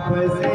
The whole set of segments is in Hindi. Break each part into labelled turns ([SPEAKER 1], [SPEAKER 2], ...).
[SPEAKER 1] आपसे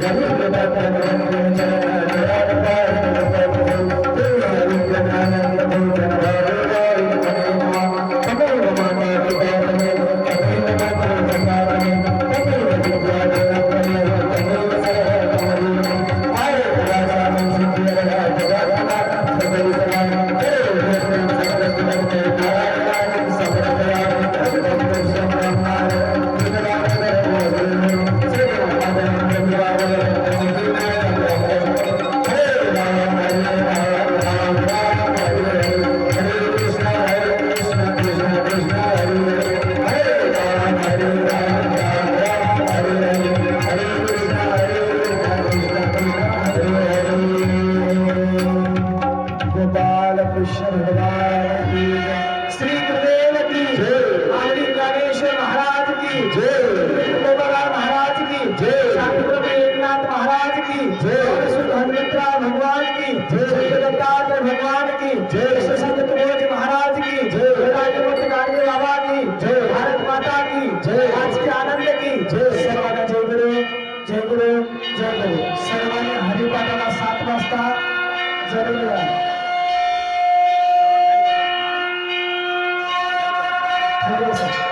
[SPEAKER 1] జగన్ की गोपालाल महाराज की शांति प्रभु एकनाथ महाराज की सुध हनुमंतराव भगवान की श्री दत्तात्रेय भगवान की श्री संत महाराज की गांधी बाबा की भारत माता की आज के आनंद की सर्वांना जय गुरु जय गुरु जय गुरु। सर्वांनी हरिपाठाला सात वाजता ज़रूर या. Thank you,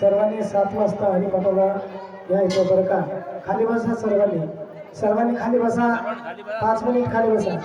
[SPEAKER 2] सर्वांनी सात वाजता हरिपाठाला यायचं बरं का. खाली बसा सर्वांनी. सर्वांनी खाली बसा. पाच मिनिट खाली बसा.